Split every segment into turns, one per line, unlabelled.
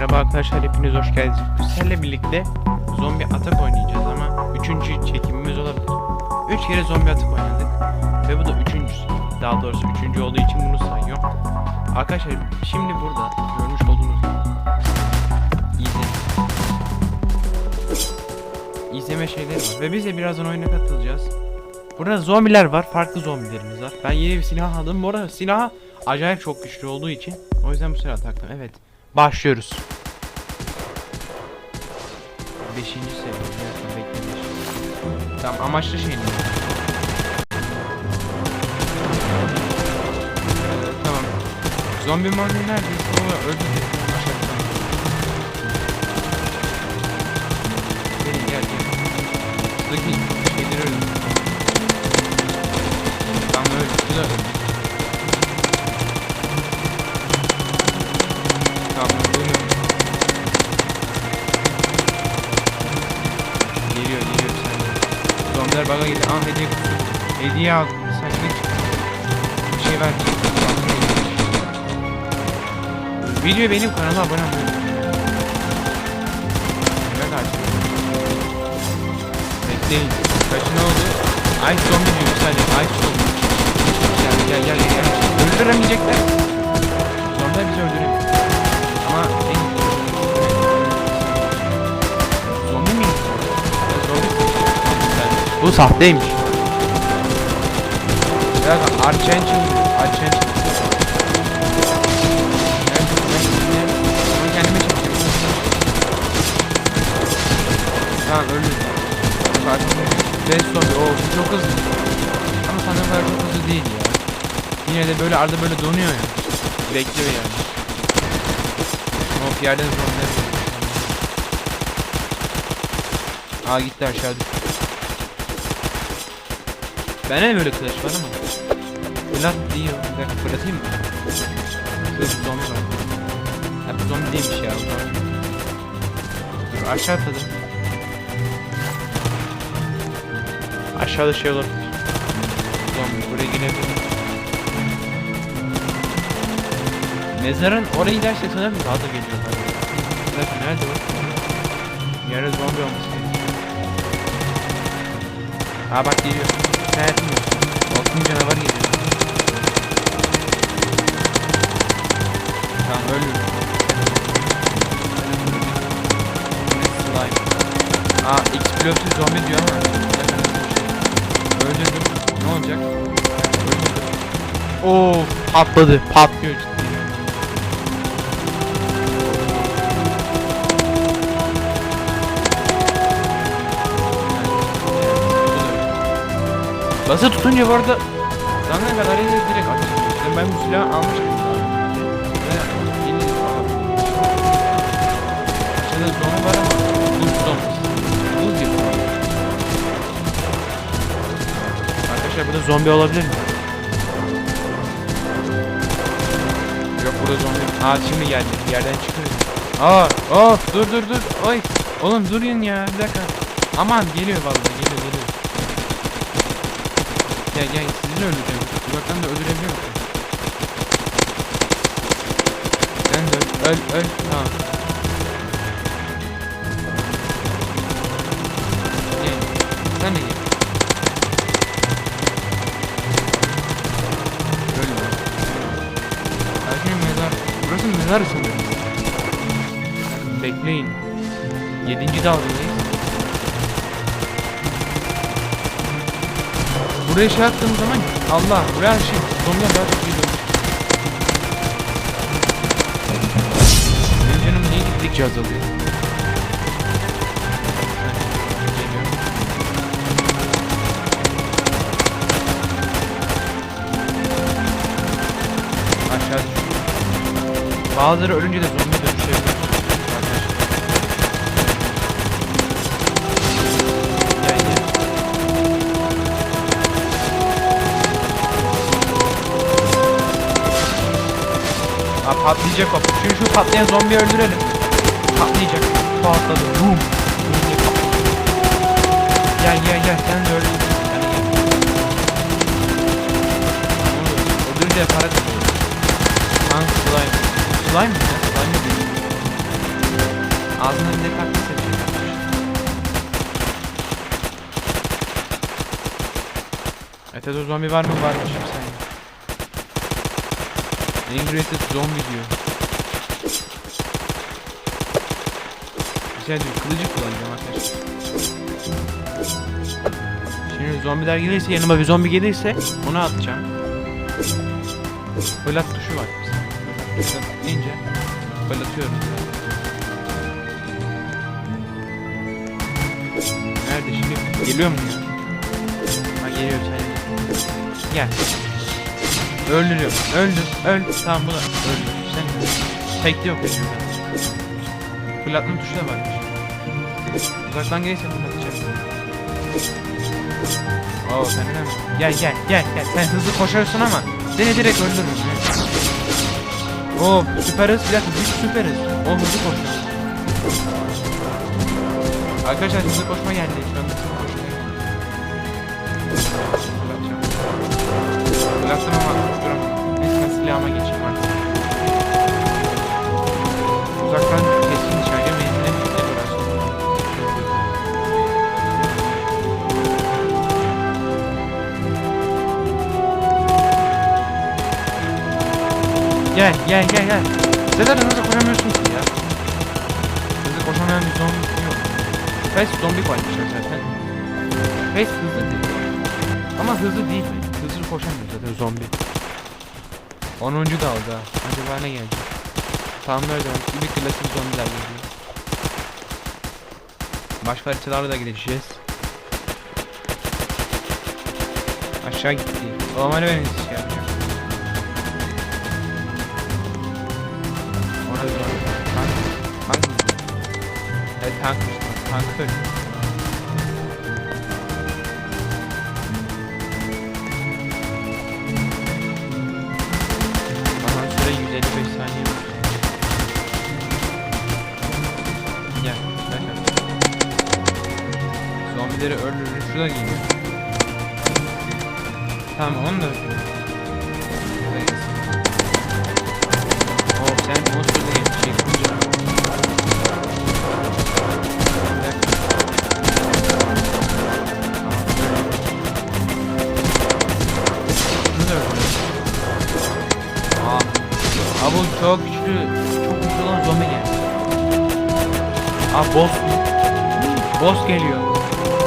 Merhaba arkadaşlar hepiniz hoş geldiniz. Sizlerle birlikte zombi atak oynayacağız ama üçüncü çekimimiz olabilir. Üç kere zombi atak oynadık ve bu da üçüncüsü. Daha doğrusu üçüncü olduğu için bunu sayıyorum. Arkadaşlar şimdi burada görmüş olduğunuz gibi izle. İzleme şeyleri var ve biz de birazdan oyuna katılacağız. Burada zombiler var, farklı zombilerimiz var. Ben yeni bir silah aldım. Bu arada silah acayip çok güçlü olduğu için o yüzden bu silah taktım. Evet. Başlıyoruz. Beşinci seviye. biliyorsun. Tamam amaçlı şey ne? Tamam. Zombi morlu neredeyse o öldü. Aşağıda. Gel gel gel. Buradaki şeyleri öldü. Tamam öldü. Bu da öldü. Baga gitti. Aa hediye kutusu. Hediye aldım. Bir saniye çık. Bir şey ver. Video benim kanalıma abone olmayı. Ben açtım. Bekleyin. Kaçı ne oldu? Ay zombi diyor saniye. Ay zombi. Gel gel gel gel. Öldüremeyecekler. Zombiler bizi öldüremiyor. Bu sahteymiş. Ya Archanchel Archanchel Ben ben Bunu kendime çekeceğim. Tamam öldü. Death zombi. Oo bu çok hızlı. Ama sandığım kadar çok hızlı değil ya. Yine de böyle arada böyle donuyor ya. Bekliyor yani. Hop yerden zombiler. Aa gitti aşağı düştü. De böyle kılıç var ama. Fırlat diyor. Bir dakika fırlatayım mı? Bir zombi var. Ha bu zombi değilmiş ya. Dur aşağı atladım. Aşağıda şey olabilir. Zombi buraya girebilir. Mezarın oraya giderse sanırım daha da. Bir dakika nerede o? Yerde zombi olması gerekiyor. Aa bak geliyor. Sen yapmıyor. Altın canavar geliyor. Tamam ölmüyor. Slime. Aa explosive zombi diyor ama. Öldürdüm. Ne olacak? Öldürdüm. Oo patladı. Patlıyor cidden. Bası tutunca bu arada Sana kadar yine direkt. İşte ben bu silahı almıştım yeni alalım. Aşağıda zombi var ama buz zombisi. Buz gibi. Arkadaşlar burada zombi olabilir mi? Yok burada zombi. Aa şimdi geldi. Yerden çıkıyor. Aa, of dur dur dur. Oy. Oğlum durun ya. Bir dakika. Aman geliyor vallahi geliyor. Gel gel sizi de öldüreceğim. Uzaktan da öldürebiliyor musun? Sen de öl, öl, öl. Tamam. Gel. Sen de gel. Öl lan. Erkeğin mezar. Burası mezar sanırım. Bekleyin. Yedinci dalgadayız. Buraya şey attığım zaman Allah buraya şey zombiler daha çok geliyor. Benim canım niye gittikçe azalıyor? Aşağı. Bazıları ölünce de zombi patlayacak o. Şu şu patlayan zombiyi öldürelim. Patlayacak. Patladı. Boom. Gel gel gel sen de öldür. Onu Öldürünce para kazanıyor. Lan slime. Slime mi? Slime mi? Ağzına bir de taklit edecek. Ötede zombi var mı? Varmış bir saniye. Integrated zombi diyor. Güzel diyor. Kılıcı kullanacağım arkadaşlar. Şimdi zombiler gelirse yanıma bir zombi gelirse onu atacağım. Fırlat tuşu var. Fırlat deyince fırlatıyorum. Nerede şimdi? Geliyor mu? Ha geliyor sen. Gel. Öldürüyor. Öldür. Öl. Tamam bu da öldür. Sen tekli yok benim ben. Fırlatma tuşu da varmış. Uzaktan gelirse fırlatacağım. Oo sen neden? Gel gel gel gel. Sen hızlı koşarsın ama seni direkt öldürürüm. Oo süper hız. Bir dakika biz süper hız. O hızlı koşuyor. Arkadaşlar hızlı koşma geldi. Şu anda Fırlattım ama. Neyse ben silahıma geçeyim artık. Uzaktan keskin nişancı menzile kitle burası. Gel gel gel gel. Sezer hızlı koşamıyorsun ki ya. Hızlı koşamayan bir zombi yok. Face zombi koymuşlar zaten. Face hızlı değil. Ama hızlı değil. Hızlı koşamıyor zaten zombi. 10. dalga. Acaba ne gelecek? Tam nerede? Bir klasik zombiler geliyor. Başka haritalarla da gideceğiz. Aşağı gitti. Normalde hani ben hiç şey yapacağım. Orada bir tank. Tank mı? Evet tank. Tank öldü. 55 saniye var. Gel. Gel. Zombileri öldürür. Şurada geliyor. Tamam onu da öldürür. Boss mu? Boss geliyor.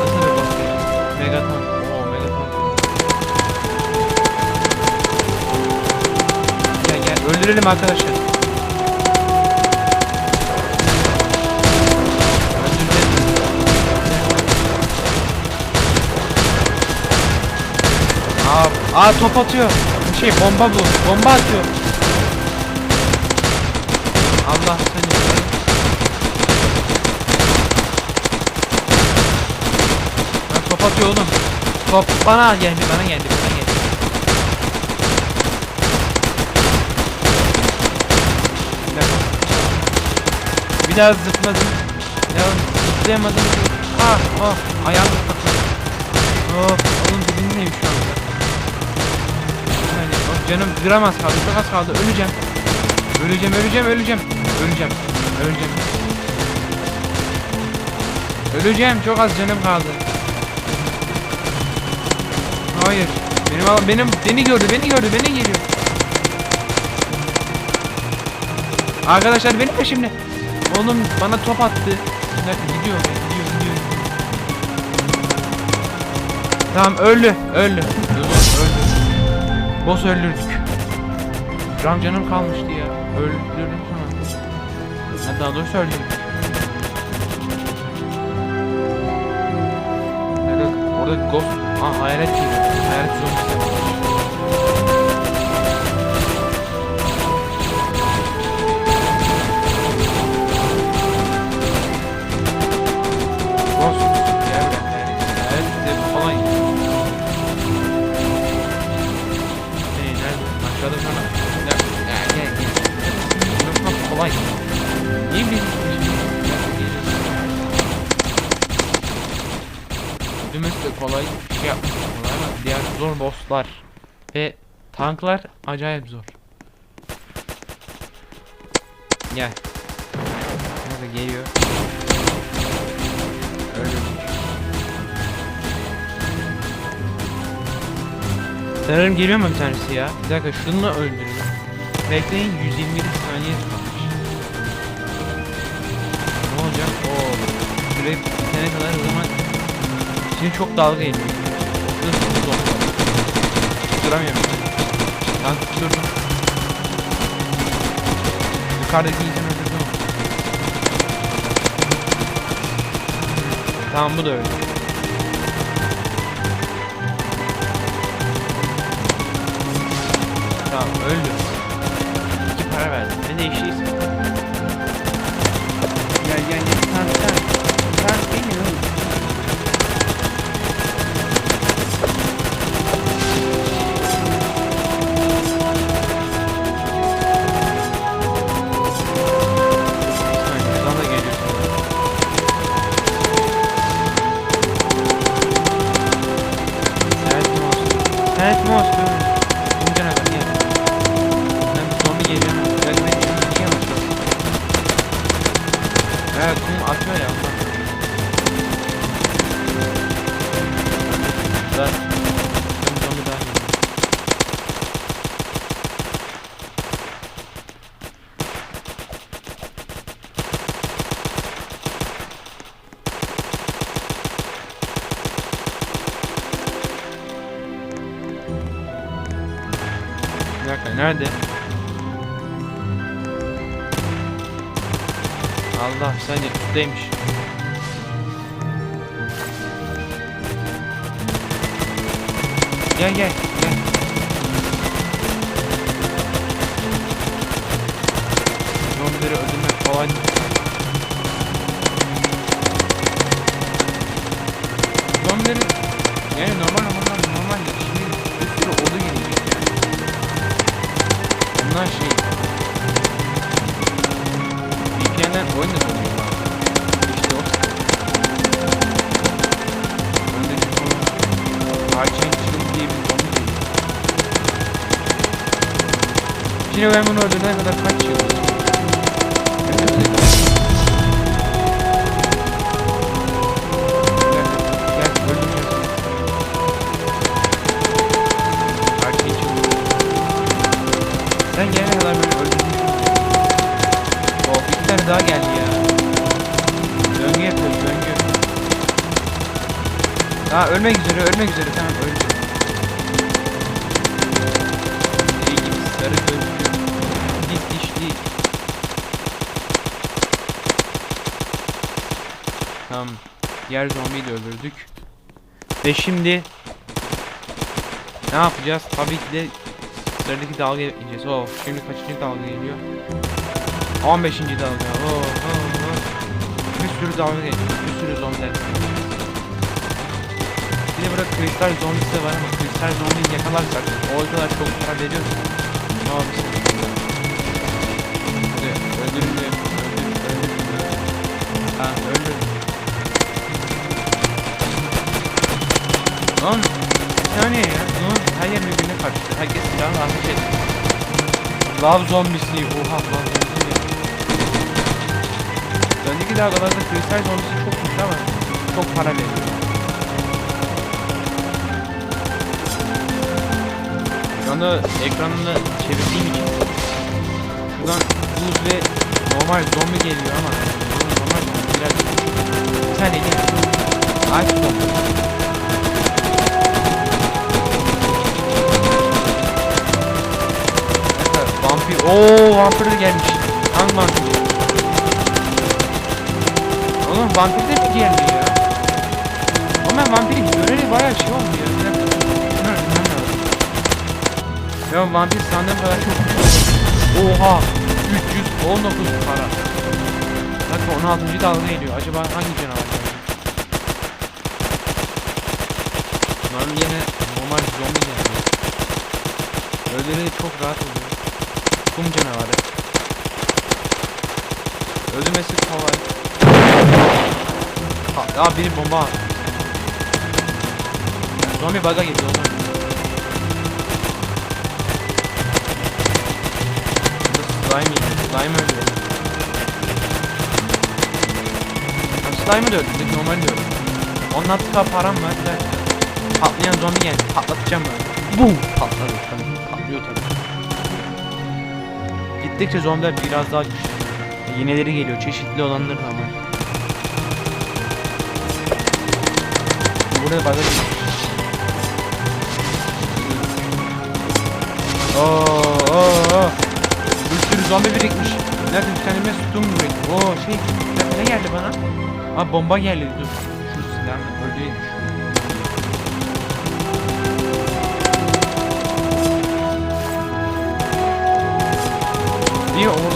Nasıl bir boss geliyor? Megaton. Oo Megaton. Gel gel öldürelim arkadaşlar. Aa, aa top atıyor. Şey bomba bu. Bomba atıyor. Allah seni. Ha, top atıyor oğlum. Top bana geldi, bana geldi, bana geldi. Bir daha zıpladım. Ya zıplayamadım. Ah, oh, ayağım zıpladı. Oh, oğlum dibindeyim şu anda. Yani, oh, canım gram az kaldı, çok az kaldı. Öleceğim. Öleceğim, öleceğim, öleceğim. Öleceğim, öleceğim. Öleceğim, çok az canım kaldı. Hayır. Benim benim beni gördü, beni gördü, beni geliyor. Arkadaşlar benim peşimde. Oğlum bana top attı. Dakika gidiyor, gidiyor, gidiyor. Tamam öldü, öldü. Öldü. Boss öldürdük. Gram canım kalmıştı ya. Öldürdüm sonra. Ha, daha doğrusu öldürdüm. Nerede? Orada ghost... Aa hayalet geliyor. Hayalet ve tanklar acayip zor. Gel. Dakika geliyor. Öldürmüş. Sanırım geliyor mu bir tanesi ya? Bir dakika şunu öldürün. Bekleyin 121 saniye kalmış. Ne olacak? Oo. Süre bitene kadar o zaman Şimdi çok dalga geliyor. Hızlı hızlı olmalı. Duramıyorum. Lan tutturdum. Yukarıdaki insan öldürdü mü? Tamam bu da öldü. Tamam öldü. İki para verdim. Ne değiştiyse. Nerede? Allah sen yakıttaymış. Gel gel gel. Zombileri öldürmek değil. Zombileri yani normal normal Bunlar şey VPN'den oyun da dönüyor. İşte o Önde bir konu Archain Shield diye bir zombi geliyor. Şimdi ben bunu öldürene kadar kaç yıl Aa ölmek üzere ölmek üzere tamam öldü. İyi gibi sarı gözlü. Dik dişli. Tamam. Diğer zombiyi de öldürdük. Ve şimdi ne yapacağız? Tabii ki de sıradaki dalga ineceğiz. Oh, şimdi kaçıncı dalga geliyor? 15. dalga. Oh, oh, oh. Bir sürü dalga geliyor. Bir sürü zombiler. Bir de burada kristal zombisi var ama kristal zombiyi yakalarsak o kadar çok para veriyor ki. Ne yapacağız? Hadi öldürün de öldürün öldürün. Ha öldür. Lan bir saniye ya. Lan her yer birbirine karıştı. Herkes silahını ateş etti. Lav zombisi. Oha lav zombisi. Önceki dalgalarda kristal zombisi çok güçlü ama çok para veriyor. Anda ekranını çevirdiğim için şuradan buz ve normal zombi geliyor ama normal zombi biraz bir saniye gel. Aç zombi. Vampir. Oo vampir de gelmiş. Hangi vampir? Oğlum vampir de mi geldi ya? Ama ben vampirin göreli bayağı şey oldu ya. Ya vampir sandığım kadar çok Oha! 319 para. Dakika 16. dalga geliyor. Acaba hangi canavar? Umarım yine normal zombi geldi. Öldüreli çok rahat oluyor. Kum canavarı. Öldürmesi kolay. Ha, aa biri bomba. Zombi bug'a girdi o slime yedi. Slime öldürelim. slime'ı da öldürdük normal diyorum. Onun attığı param var. Bir dakika. Patlayan zombi geldi. Patlatacağım ben. Bum! Patladı tabii. Patlıyor tabii. Gittikçe zombiler biraz daha güçlü. Yenileri geliyor. Çeşitli olanları da var. Burada oo, oo. Bir sürü zombi birikmiş. Nerede bir tane mes tutum burayı. Oo şey, dakika ne geldi bana? Aa bomba geldi dur. Şu silah öldüğüymüş. İyi ordu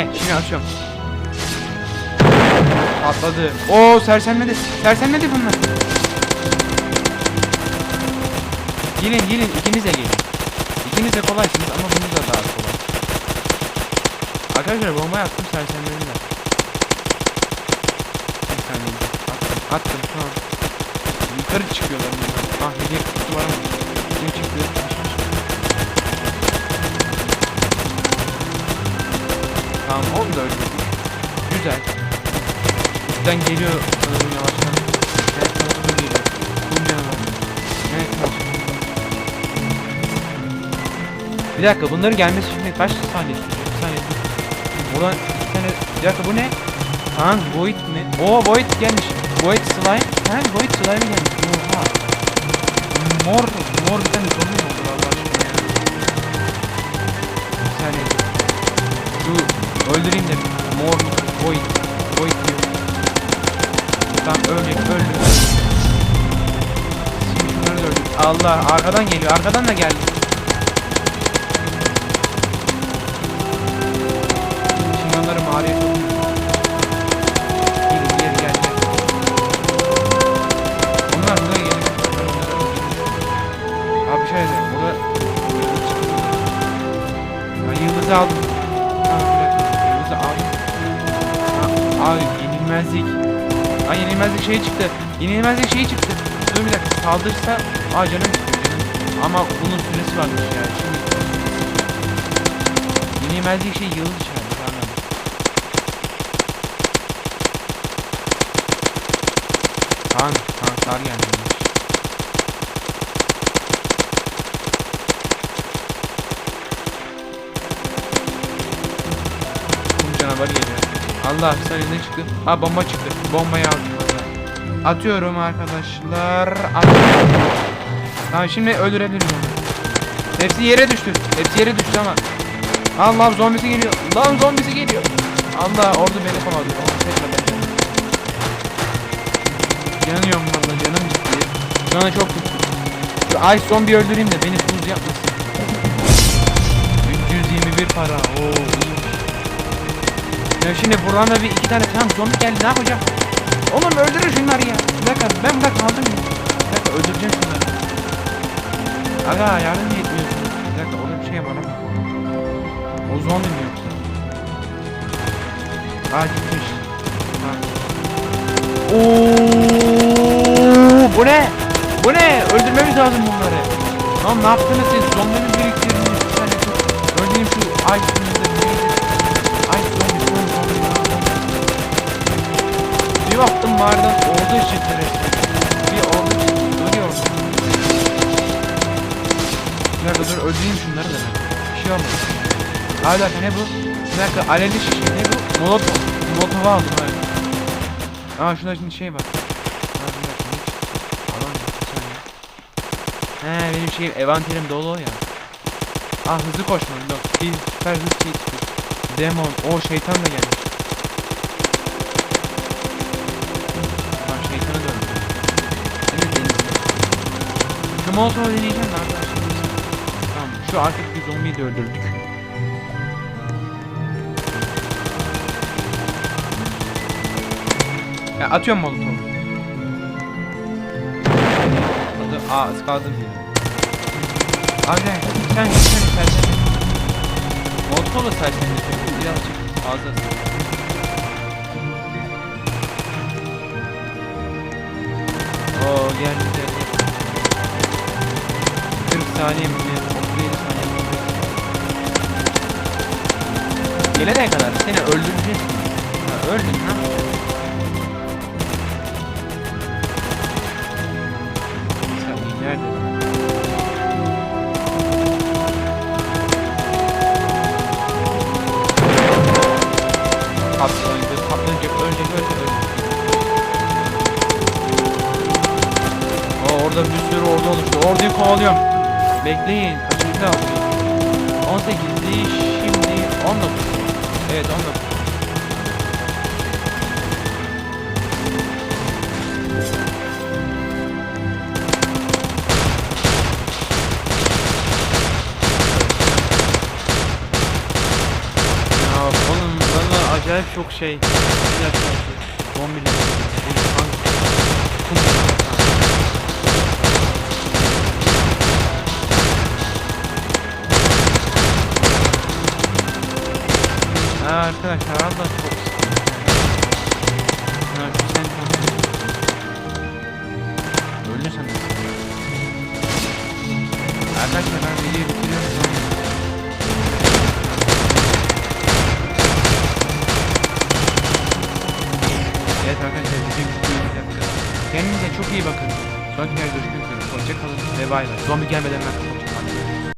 Ne? Şimdi açıyorum. Atladı. Oo sersemledi. Sersemledi bunlar. Gelin gelin ikiniz de gelin. İkiniz de kolaysınız ama bunu da daha kolay. Arkadaşlar bomba attım sersemlediler. Bir saniye. Attım. Attım tamam. Yukarı çıkıyorlar bunlar. Ah bir kutu var ama. Kim çıktı? Tamam onu da öldürdük. Güzel. Üstten geliyor sanırım yavaştan. Evet tarafı geliyor. Kum canavar. Evet tamam. Bir dakika bunların gelmesi şimdi kaç saniye sürecek? Bir saniye dur. Ulan iki tane... Bir dakika bu ne? Ha Void mi? Oo Void gelmiş. Void slime. Ha Void slime gelmiş. Oha. Mor, mor bir tane zombi mi oldu Allah aşkına ya? Bir saniye. Şu öldüreyim de mor Void. Void diyor. Tamam ölecek öldü. Şimdi şunları da öldür. Allah arkadan geliyor. Arkadan da geldi. Şimdi onları mağaraya. Gel gel gel. Onlar buraya geliyor. Abi de burada Ben yıldızı aldım. Yenilmezlik. Aa yenilmezlik şeyi çıktı. Yenilmezlik şeyi çıktı. Dur bir dakika saldırırsa aa canım istiyor canım. Ama bunun süresi varmış ya. Şimdi yenilmezlik şey yıldız içeride tamam. Kaan, tanklar gelmiş. Kum canavarı geliyor. Allah sen ne çıktı? Ha bomba çıktı. Bombayı burada. Atıyorum arkadaşlar. Atıyorum. Tamam şimdi öldürebilirim onu. Hepsi yere düştü. Hepsi yere düştü ama. Allah zombisi geliyor. Lan zombisi geliyor. Allah orada beni ben. Yanıyorum valla canım gitti. Şu anda çok kötü. Şu Ice zombi öldüreyim de beni buz yapmasın. 321 para. Oo. Ya şimdi buradan da bir iki tane tam zombi geldi ne yapacağım? Oğlum öldürün şunları ya. Bir dakika ben burada kaldım ya. Bir dakika öldüreceğim şunları. Aga yardım mı etmiyorsun? Bir dakika orada bir şey ama. O zombi mi yoksa? Aa gitmiş. Oo, bu ne? Bu ne? Öldürmemiz lazım bunları. Lan ne yaptınız siz? Zombi mi biriktirdiniz? Bir tane çok. Öldüreyim şu Ice'ınızı. Baktım mağaradan ordu resmen. Bir ordu? Bir dakika dur öldüreyim şunları da ben. Bir şey olmaz. Aa bir dakika ne bu? Bir dakika alevli şişe ne bu? Molotov. Molotov aldım evet. Aa şurada şimdi şey var. He benim şeyim evanterim dolu ya. Aa hızlı koşma yok. Bir süper hız şey çıktı. Demon. O şeytan da gelmiş. Şu Molotov'u deneyeceğim de arkadaşlar. Tamam şu arkadaki zombiyi de öldürdük. Ya atıyorum Molotov'u. Adı, aa ıskaladım diye. Abi sen sen sen sen Molotov da sersen birazcık fazla. Diğer diğer 40 saniye mi ne? 37 saniye mi? Gelene kadar seni öldüreceğiz. Ha, öldün ha. Bekleyin. Aldı? 18'di, şimdi 19. Evet 19. Ya oğlum valla acayip çok şey. Dakika. Zombiler. Arkadaşlar çok sıkıntı. Ha şu sen Öldü de. Arkadaşlar ben videoyu bitiriyorum. Evet arkadaşlar video bittiğini yapacağız. Kendinize çok iyi bakın. Sonraki videoda görüşmek üzere. Hoşçakalın ve bay bay. Zombi gelmeden ben